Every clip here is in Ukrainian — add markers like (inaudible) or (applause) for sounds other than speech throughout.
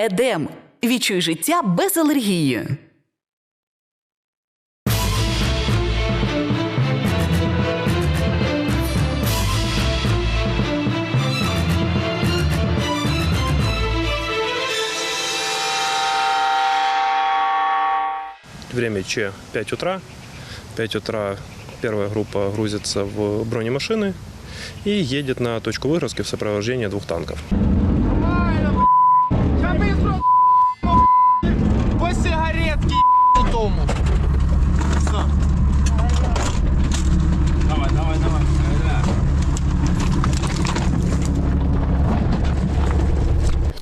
Едем. Відчуй життя без алергії. Время Ч 5 утра. 5 утра первая группа грузится в бронемашины и едет на точку выгрузки в сопровождении двух танков.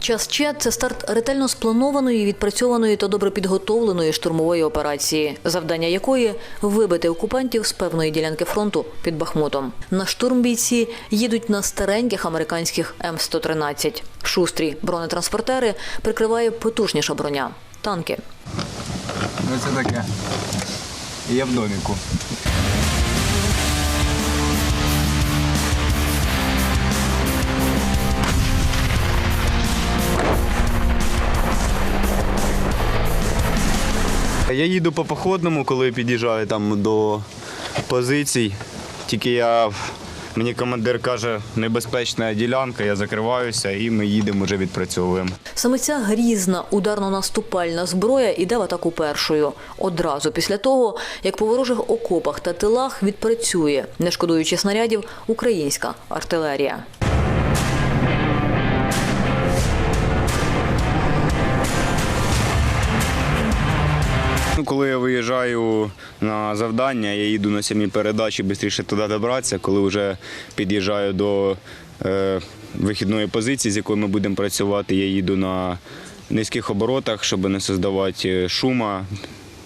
Час Че – це старт ретельно спланованої, відпрацьованої та добре підготовленої штурмової операції, завдання якої вибити окупантів з певної ділянки фронту під Бахмутом. На штурм бійці їдуть на стареньких американських М113. Шустрі бронетранспортери прикриває потужніша броня танки. Ну це таке. Я в доміку. Я їду по походному, коли під'їжджаю там до позицій. Тільки я мені командир каже, небезпечна ділянка, я закриваюся і ми їдемо вже відпрацьовуємо. Саме ця грізна ударно-наступальна зброя іде в атаку першою. Одразу після того, як по ворожих окопах та тилах відпрацює, не шкодуючи снарядів, українська артилерія. Ну, коли я виїжджаю на завдання, я їду на самі передачі швидше туди добратися. Коли вже під'їжджаю до е, вихідної позиції, з якою ми будемо працювати, я їду на низьких оборотах, щоб не создавати шума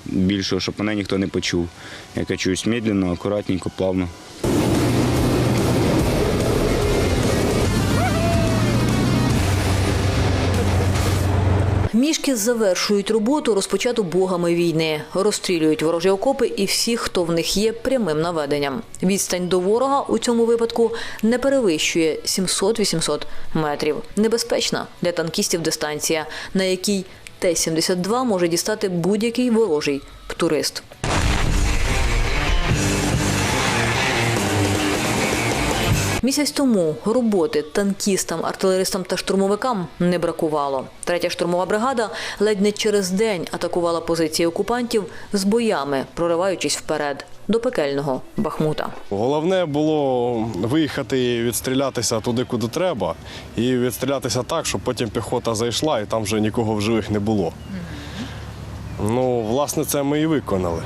більшого, щоб мене ніхто не почув. Я качуюсь медленно, акуратненько, плавно. Мішки завершують роботу, розпочату богами війни. Розстрілюють ворожі окопи і всіх, хто в них є прямим наведенням. Відстань до ворога у цьому випадку не перевищує 700-800 метрів. Небезпечна для танкістів дистанція, на якій Т-72 може дістати будь-який ворожий птурист. Місяць тому роботи танкістам, артилеристам та штурмовикам не бракувало. Третя штурмова бригада ледь не через день атакувала позиції окупантів з боями, прориваючись вперед до пекельного Бахмута. Головне було виїхати і відстрілятися туди, куди треба, і відстрілятися так, щоб потім піхота зайшла і там вже нікого в живих не було. Ну, власне, це ми і виконали.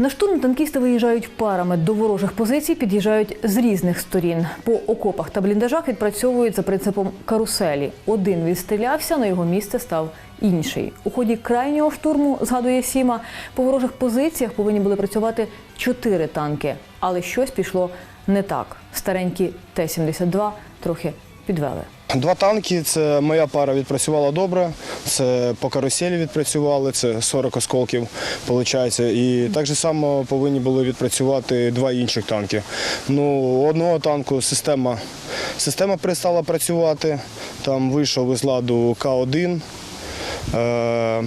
На штурм танкісти виїжджають парами до ворожих позицій, під'їжджають з різних сторін. По окопах та бліндажах відпрацьовують за принципом каруселі. Один відстрілявся, на його місце став інший. У ході крайнього штурму, згадує Сіма, по ворожих позиціях повинні були працювати чотири танки, але щось пішло не так. Старенькі Т-72 трохи підвели. Два танки, це моя пара відпрацювала добре. Це по каруселі відпрацювали, це 40 осколків, виходить. І так же само повинні були відпрацювати два інших танки. Ну, у одного танку система, система перестала працювати, там вийшов із ладу К1. Е,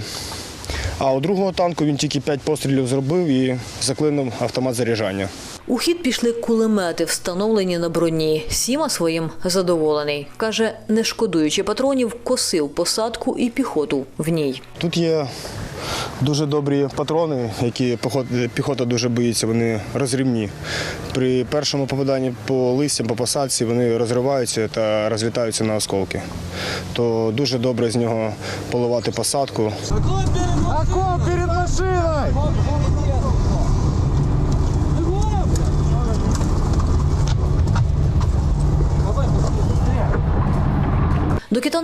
а у другого танку він тільки 5 пострілів зробив і заклинув автомат заряджання. У хід пішли кулемети, встановлені на броні. Сіма своїм задоволений. Каже, не шкодуючи патронів, косив посадку і піхоту в ній. Тут є дуже добрі патрони, які піхота, дуже боїться, вони розрівні. При першому попаданні по листям, по посадці вони розриваються та розлітаються на осколки. То дуже добре з нього поливати посадку. Окоп перед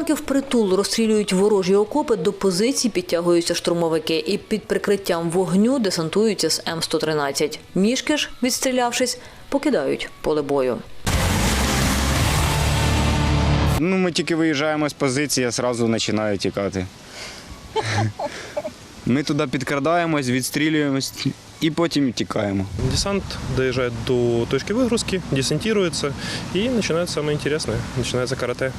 Доки впритул розстрілюють ворожі окопи, до позицій підтягуються штурмовики і під прикриттям вогню десантуються з М113. Мішки ж, відстрілявшись, покидають поле бою. Ну, ми тільки виїжджаємо з позиції, я одразу починаю тікати. (laughs) Ми туди підкрадаємось, відстрілюємось і потім тікаємо. Десант доезжает до точки выгрузки, десантируется, и начинается самое интересное. Начинается карате.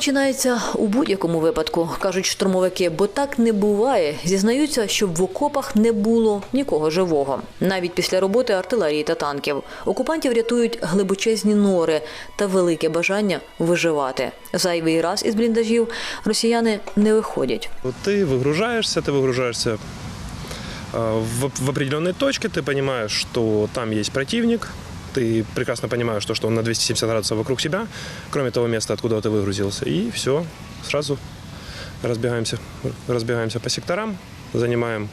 починається у будь-якому випадку, кажуть штурмовики, бо так не буває. Зізнаються, щоб в окопах не було нікого живого. Навіть після роботи артилерії та танків. Окупантів рятують глибочезні нори та велике бажання виживати. Зайвий раз із бліндажів росіяни не виходять. Вот Ты выгружаешься, ты выгружаешься а, в, в определенной точке, ты понимаешь, что там есть противник, ты прекрасно понимаешь, то, что он на 270 градусов вокруг себя, кроме того места, откуда ты выгрузился, и все, сразу разбегаемся, разбегаемся по секторам, занимаем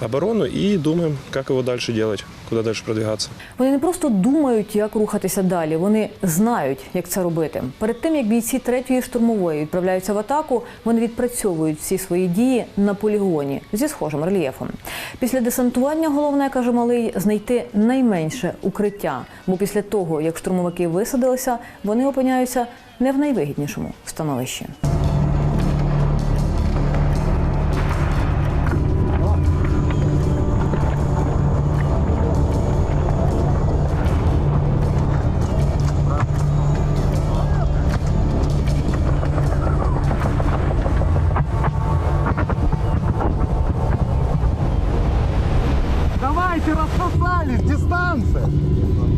оборону и думаем, как его дальше делать, куда дальше продвигаться. Вони не просто думають, як рухатися далі, вони знають, як це робити. Перед тим як бійці третьої штурмової відправляються в атаку, вони відпрацьовують всі свої дії на полігоні зі схожим рельєфом. Після десантування головне каже малий знайти найменше укриття, бо після того, як штурмовики висадилися, вони опиняються не в найвигіднішому становищі.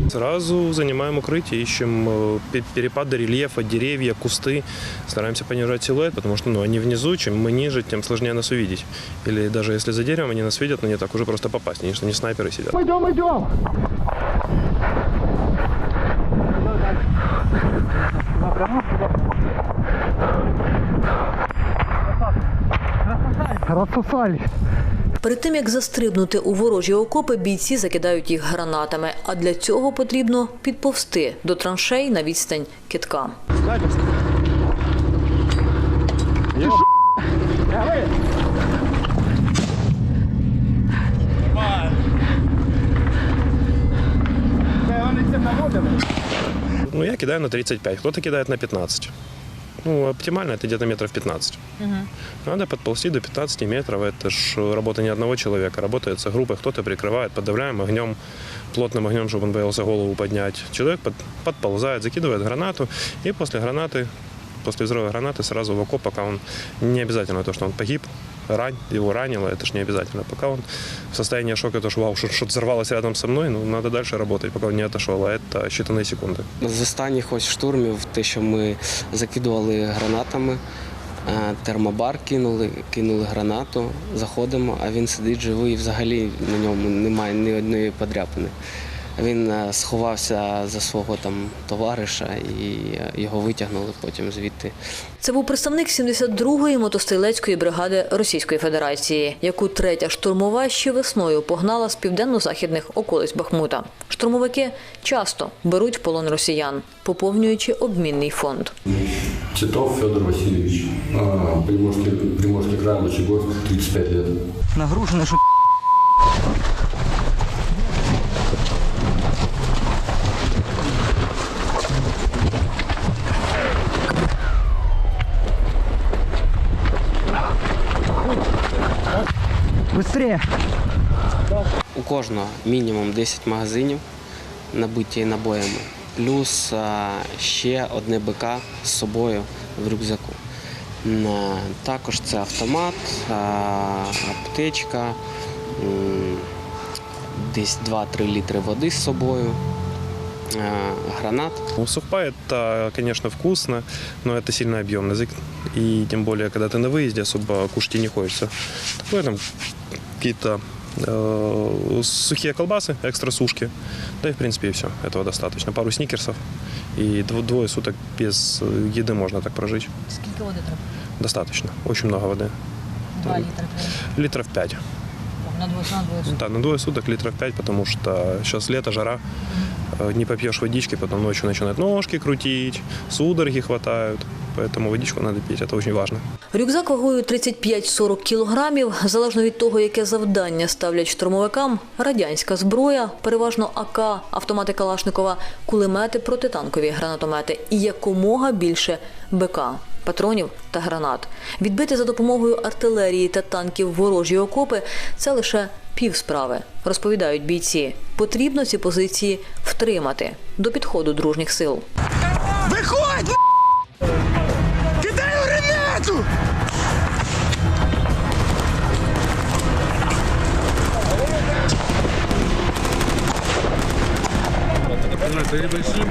Сразу занимаем укрытие, ищем э, пе- перепады рельефа, деревья, кусты. Стараемся понижать силуэт, потому что ну, они внизу, чем мы ниже, тем сложнее нас увидеть. Или даже если за деревом они нас видят, но не так уже просто попасть, они что не снайперы сидят. Идем, идем. Рассосались. Перед тим як застрибнути у ворожі окопи, бійці закидають їх гранатами. А для цього потрібно підповсти до траншей на відстань китка. Ну, я кидаю на 35, кто-то кидает на 15 Ну, оптимально это где-то метров 15. Надо подползти до 15 метров. Это ж работа не одного человека. Работает со группой. Кто-то прикрывает, подавляем огнем, плотным огнем, чтобы он боялся голову поднять. Человек под- подползает, закидывает гранату. И после гранаты, после взрыва гранаты сразу в окоп, пока он... Не обязательно то, что он погиб, рань, его ранило, это ж не обязательно. Пока он в состоянии шока, то, что вау, что- что-то взорвалось рядом со мной, ну, надо дальше работать, пока он не отошел. А это считанные секунды. З останніх ось штурмів, те, що ми закидували гранатами, е, термобар кинули, кинули гранату, заходимо, а він сидить живий, і взагалі на ньому немає ні одної подряпини. Він е, сховався за свого там товариша і е, його витягнули потім звідти. Це був представник 72-ї мотострілецької бригади Російської Федерації, яку третя штурмова ще весною погнала з південно-західних околиць Бахмута. Штурмовики часто беруть в полон росіян, поповнюючи обмінний фонд. Титов Федор Васильевич, а, Приморский, Приморский край, Лучегорск, 35 лет. Нагружены, что Быстрее! У кожного мінімум 10 магазинів, набиті набоями, плюс а, ще одне БК з собою в рюкзаку. М, а, Також це автомат, а, аптечка, м, десь 2-3 літри води з собою, а, гранат. У сухпа это, конечно, вкусно, но это сильно объемно. Зак- И тем более, когда ты на выезде, особо кушать и не хочется. Такое там какие-то э, сухие колбасы, экстра сушки. Да и, в принципе, и все. Этого достаточно. Пару сникерсов. И дво- двое суток без э, еды можно так прожить. Скільки води треба? Достаточно. Очень много воды. Два літри. Литров 5. На двоє на двоє. Да, на двое суток литров 5, потому что сейчас лето, жара. Э, Не попьешь водички, потом ночью начинают ножки крутить, судороги хватают. Поэтому водичку надо пить, это очень важно. Рюкзак вагою 35-40 кілограмів, залежно від того, яке завдання ставлять штурмовикам, радянська зброя, переважно АК, автомати Калашникова, кулемети, протитанкові гранатомети і якомога більше БК, патронів та гранат. Відбити за допомогою артилерії та танків ворожі окопи – це лише пів справи, розповідають бійці. Потрібно ці позиції втримати до підходу дружніх сил. Виходь! Кидаю гранату! Прикривайте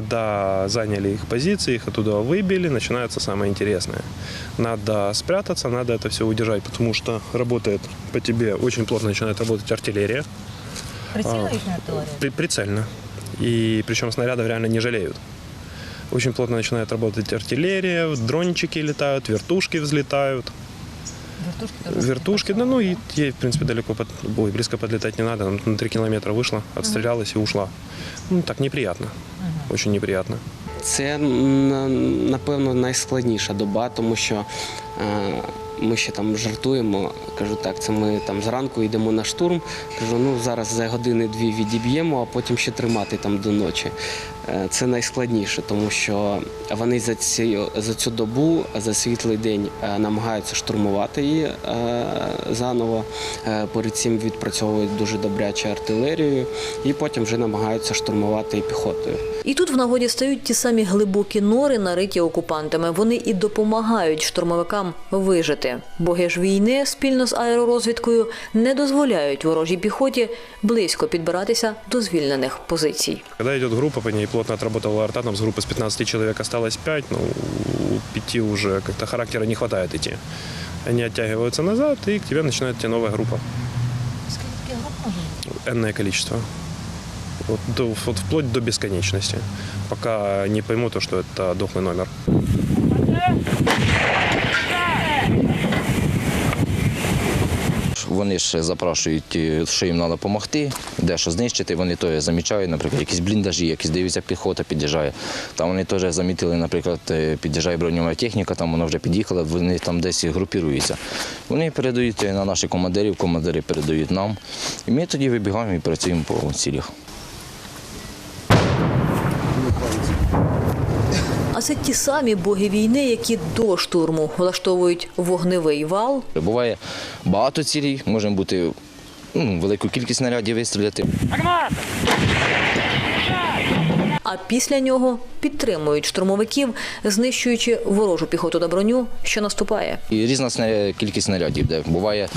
Когда заняли их позиции, их оттуда выбили, начинается самое интересное. Надо спрятаться, надо это все удержать, потому что работает по тебе, очень плотно начинает работать артиллерия. Прицельно артиллерия? Прицельно. И причем снарядов реально не жалеют. Очень плотно начинает работать артиллерия, дрончики летают, вертушки взлетают. Вертушки Вертушки, да, ну и ей, в принципе, далеко, под, ой, близко подлетать не надо. Она на 3 километра вышла, отстрелялась и ушла. Ну, так неприятно. Очень неприятно. Це напевно найскладніша доба, тому що е, ми ще там жартуємо. Кажу, так, це ми там зранку йдемо на штурм. Кажу, ну зараз за години-дві відіб'ємо, а потім ще тримати там до ночі. Е, Це найскладніше, тому що вони за ці за цю добу, за світлий день е, намагаються штурмувати її е, заново. Перед цим відпрацьовують дуже добряче артилерію, і потім вже намагаються штурмувати і піхотою. І тут в нагоді стають ті самі глибокі нори, нариті окупантами. Вони і допомагають штурмовикам вижити Боги ж війни спільно з аеророзвідкою не дозволяють ворожій піхоті близько підбиратися до звільнених позицій. Когда идет группа, по ней плотно отработала арта, там с группы с 15 человек осталось 5, ну, у 5 уже как-то характера не хватает идти. Они оттягиваются назад, и к тебе начинает идти новая группа. Сколько групп Энное количество. Вот, до- вот вплоть до бесконечности. Пока не пойму то, что это дохлый номер. Вони ж запрашують, е, що їм треба допомогти, де що знищити. Вони то замічають, наприклад, якісь бліндажі, якісь дивиться піхота під'їжджає. Там вони теж замітили, наприклад, е, під'їжджає броньова техніка, там вона вже під'їхала, вони там десь групіруються. Вони передають на наших командирів, командири передають нам. І ми тоді вибігаємо і працюємо по цілях. А це ті самі боги війни, які до штурму влаштовують вогневий вал, Буває багато цілей, може бути ну, велику кількість снарядів вистріляти. а після нього підтримують штурмовиків, знищуючи ворожу піхоту та броню, що наступає. І різна кількість снарядів, де буває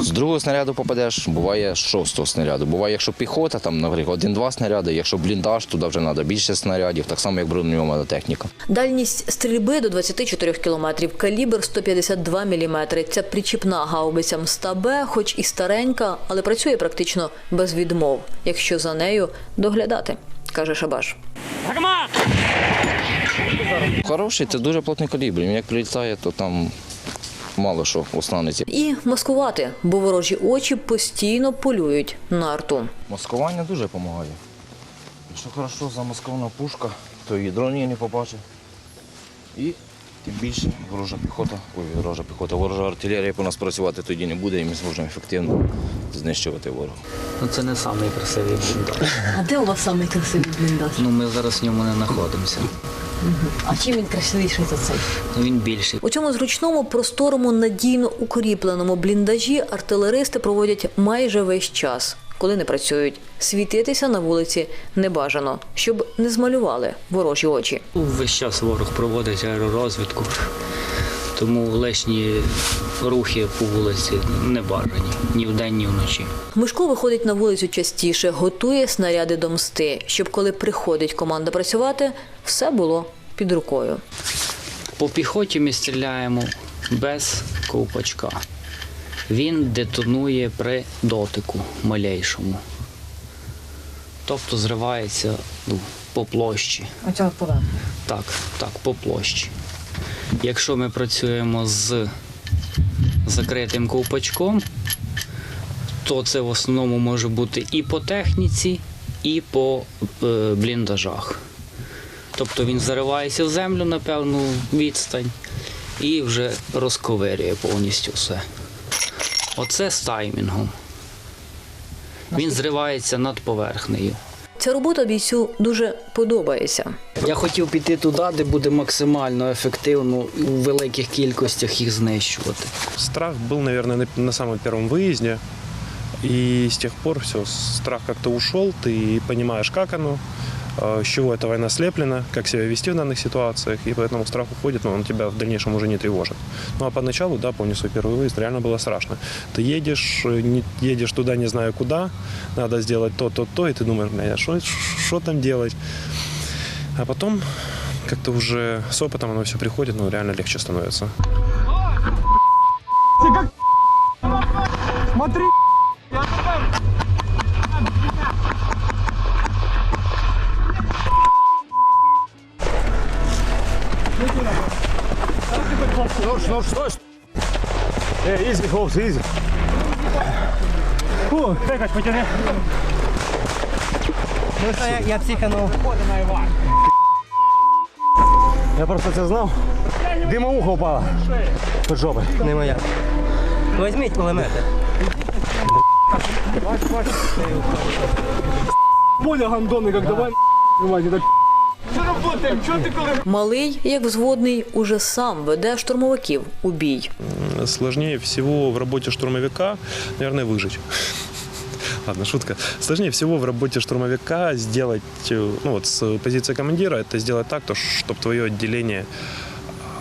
з другого снаряду попадеш, буває з шостого снаряду. Буває, якщо піхота, там, наприклад, один-два снаряди, якщо бліндаж, туди вже треба більше снарядів, так само як броньована техніка. Дальність стрільби до 24 кілометрів, калібр 152 мм. Ця причіпна гаубиця Мста-Б, хоч і старенька, але працює практично без відмов, якщо за нею доглядати, каже Шабаш. Хороший, це дуже плотний калібр. Як прилітає, то там мало що останеться. І маскувати, бо ворожі очі постійно полюють на арту. Маскування дуже допомагає. Якщо хорошо замаскована пушка, то і дрон її не побачить. І тим більше ворожа піхота, ой, ворожа піхота, ворожа артилерія по нас працювати тоді не буде, і ми зможемо ефективно знищувати ворога. Ну, це не самий красивий бліндаж. А де у вас самий красивий бліндаж? Ну, ми зараз в ньому не знаходимося. А чим він красивіший за цей? Ну, він більший. У цьому зручному, просторому, надійно укріпленому бліндажі артилеристи проводять майже весь час, коли не працюють. Світитися на вулиці не бажано, щоб не змалювали ворожі очі. Весь час ворог проводить аеророзвідку. Тому лишні рухи по вулиці не бажані ні вдень, ні вночі. Мишко виходить на вулицю частіше, готує снаряди до мсти, щоб коли приходить команда працювати, все було під рукою. По піхоті ми стріляємо без ковпачка. Він детонує при дотику малейшому. Тобто зривається ну, по площі. Оцього поверху. Так, так, по площі. Якщо ми працюємо з закритим ковпачком, то це в основному може бути і по техніці, і по е, бліндажах. Тобто він заривається в землю на певну відстань і вже розковирює повністю все. Оце з таймінгом. Він зривається над поверхнею. Ця робота бійцю дуже подобається. Я хотів піти туди, де буде максимально ефективно у великих кількостях їх знищувати. Страх был, наверное, на, на самом первом выезде. И с тех пор все, страх как-то ушел, ты понимаешь, как оно, э, с чего эта война слеплена, как себя вести в данных ситуациях, и поэтому страх уходит, но он тебя в дальнейшем уже не тревожит. Ну а поначалу, да, помню свой первый выезд, реально было страшно. Ты едешь, э, не, едешь туда не знаю куда, надо сделать то, то, то, и ты думаешь, бля, что, что там делать? А потом как-то уже с опытом оно все приходит, ну реально легче становится. Смотри. Эй, изи, хлопцы, изи. Фу, текать, потяни. Ну що, я, я психанув. Я просто це знав. Димоуха впала. Под жопи. Не моя. Возьміть кулемети. Поля гандони, як давай это Що работаем? Чого ти коли Малий, як взводний, уже сам веде штурмовиків у бій. Сложнее всего в работе штурмовика, наверное, выжить. Ладно, шутка. Сложнее всего в работе штурмовика сделать, э, ну вот с позиции командира, это сделать так, то, чтобы твое отделение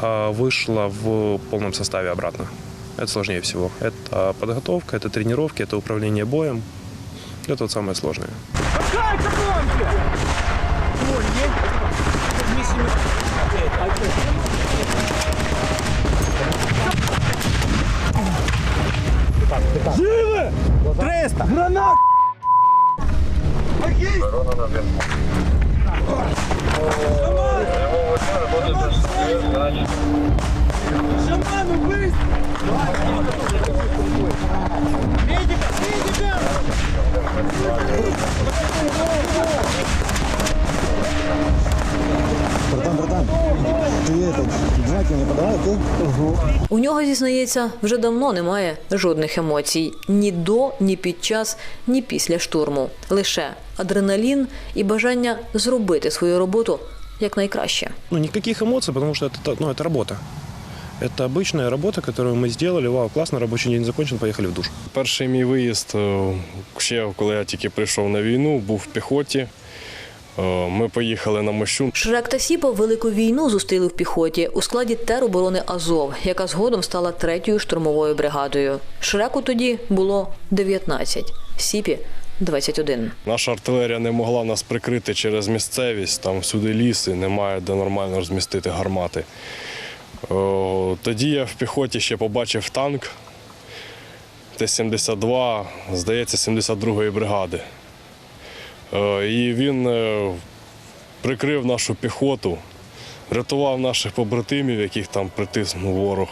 а, вышло в полном составе обратно. Это сложнее всего. Это подготовка, это тренировки, это управление боем. Это вот самое сложное. Живи! 300! Гранат! Шаману, быстро! Медика! Медика! Братан, братан, ти этот, знаки не подавай, ти? У нього зізнається, вже давно немає жодних емоцій ні до, ні під час, ні після штурму. Лише адреналін і бажання зробити свою роботу якнайкраще. Ну, никаких эмоций, потому что это, ну, это работа. Это обычная работа, которую мы сделали. Вау, классно, рабочий день закончен, поехали в душ. Перший мій виїзд, е, ще коли я тільки прийшов на війну, був в піхоті. Е, Ми поїхали на мощун. Шрек та Сіпа велику війну зустріли в піхоті у складі тероборони Азов, яка згодом стала третьою штурмовою бригадою. Шреку тоді було 19, Сіпі 21. Наша артилерія не могла нас прикрити через місцевість, там всюди ліси, немає де нормально розмістити гармати. Тоді я в піхоті ще побачив танк Т-72, здається, 72-ї бригади. Е, І він е, прикрив нашу піхоту, рятував наших побратимів, яких там притиснув ворог.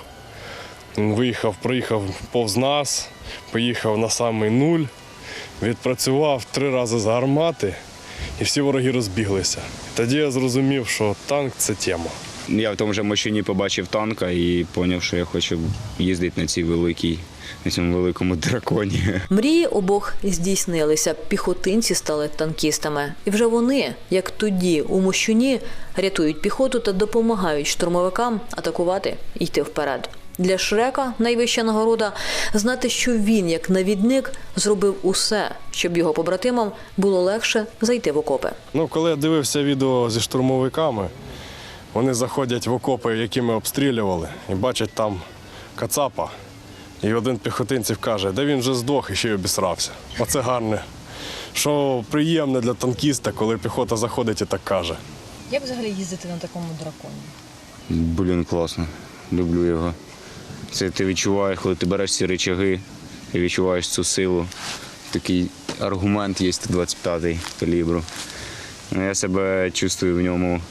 Він виїхав, проїхав повз нас, поїхав на самий нуль, відпрацював три рази з гармати, і всі вороги розбіглися. Тоді я зрозумів, що танк це тема. Я в тому же машині побачив танка і зрозумів, що я хочу їздити на цій великій, на цьому великому драконі. Мрії обох здійснилися. Піхотинці стали танкістами. І вже вони, як тоді у Мощуні, рятують піхоту та допомагають штурмовикам атакувати і йти вперед. Для Шрека найвища нагорода знати, що він, як навідник, зробив усе, щоб його побратимам було легше зайти в окопи. Ну, коли я дивився відео зі штурмовиками, Вони заходять в окопи, які ми обстрілювали, і бачать там кацапа. І один піхотинців каже, де він вже здох і ще й обісрався. Оце гарне. Що приємне для танкіста, коли піхота заходить і так каже. Як взагалі їздити на такому драконі? Блін, класно. Люблю його. Це ти відчуваєш, коли ти береш ці речаги, ти відчуваєш цю силу. Такий аргумент є 125 калібру. Ну, Я себе чувствую в ньому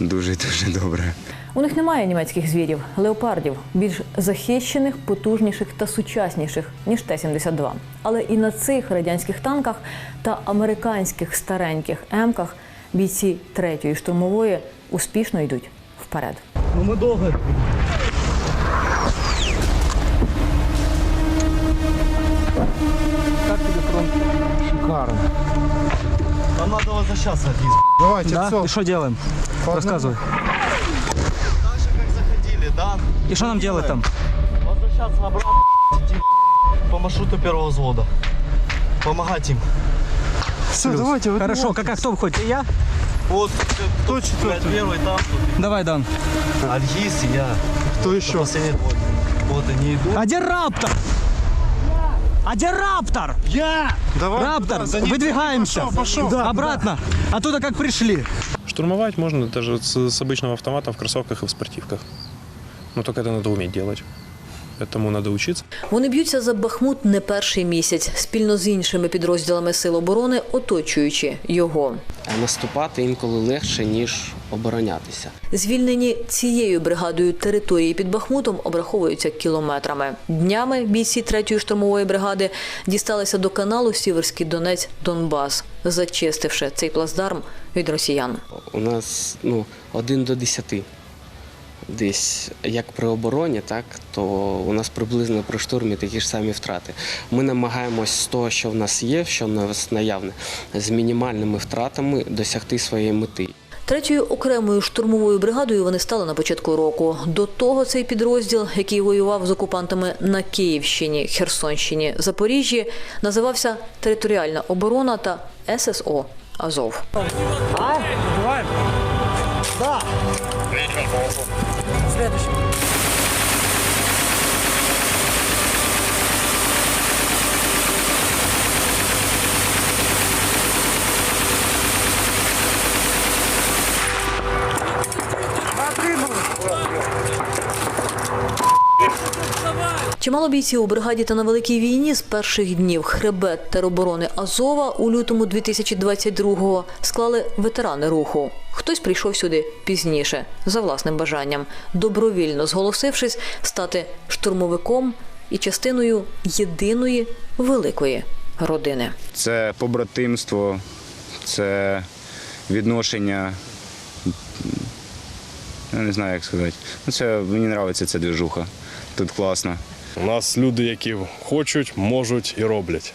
дуже-дуже добре. У них немає німецьких звірів, леопардів, більш захищених, потужніших та сучасніших, ніж Т-72. Але і на цих радянських танках та американських стареньких емках бійці третьої штурмової успішно йдуть вперед. Ну ми довго. Как тебе фронт? Шикарно. Нам надо возвращаться, Лиз. Давайте, да? все. И что делаем? Рассказывай. Да? И что нам делать там? Возвращаться обратно, идти по маршруту первого взвода. Помогать им. Все, давайте. Хорошо, как, а кто выходит? Я? Вот, кто четвертый? Первый там. Давай, Дан. Альгиз и я. Кто еще? Последний двое. Вот они идут. А где Раптор? А где Раптор? Я! Давай. Раптор, выдвигаемся. Пошел, пошел. Обратно. Оттуда как пришли. Штурмовать можно даже с, с обычного автомата в кроссовках и в спортивках. Но только это надо уметь делать. Этому надо учиться. Вони б'ються за Бахмут не перший місяць, спільно з іншими підрозділами Сил оборони, оточуючи його. А наступати інколи легше, ніж оборонятися. Звільнені цією бригадою території під Бахмутом обраховуються кілометрами. Днями бійці третьої штурмової бригади дісталися до каналу Сіверський Донець Донбас, зачистивши цей плацдарм від росіян. У нас ну, один до десяти. Десь як при обороні, так то у нас приблизно при штурмі такі ж самі втрати. Ми намагаємось з того, що в нас є, що в нас наявне, з мінімальними втратами досягти своєї мети. Третьою окремою штурмовою бригадою вони стали на початку року. До того цей підрозділ, який воював з окупантами на Київщині, Херсонщині, Запоріжжі, називався Територіальна оборона та ССО Азов. Чимало бійців у бригаді та на великій війні з перших днів хребет тероборони Азова у лютому 2022-го склали ветерани руху. Хтось прийшов сюди пізніше за власним бажанням, добровільно зголосившись стати штурмовиком і частиною єдиної великої родини. Це побратимство, це відношення. Я не знаю, як сказати. Ну, це мені подобається ця двіжуха. Тут класно. У нас люди, які хочуть, можуть і роблять.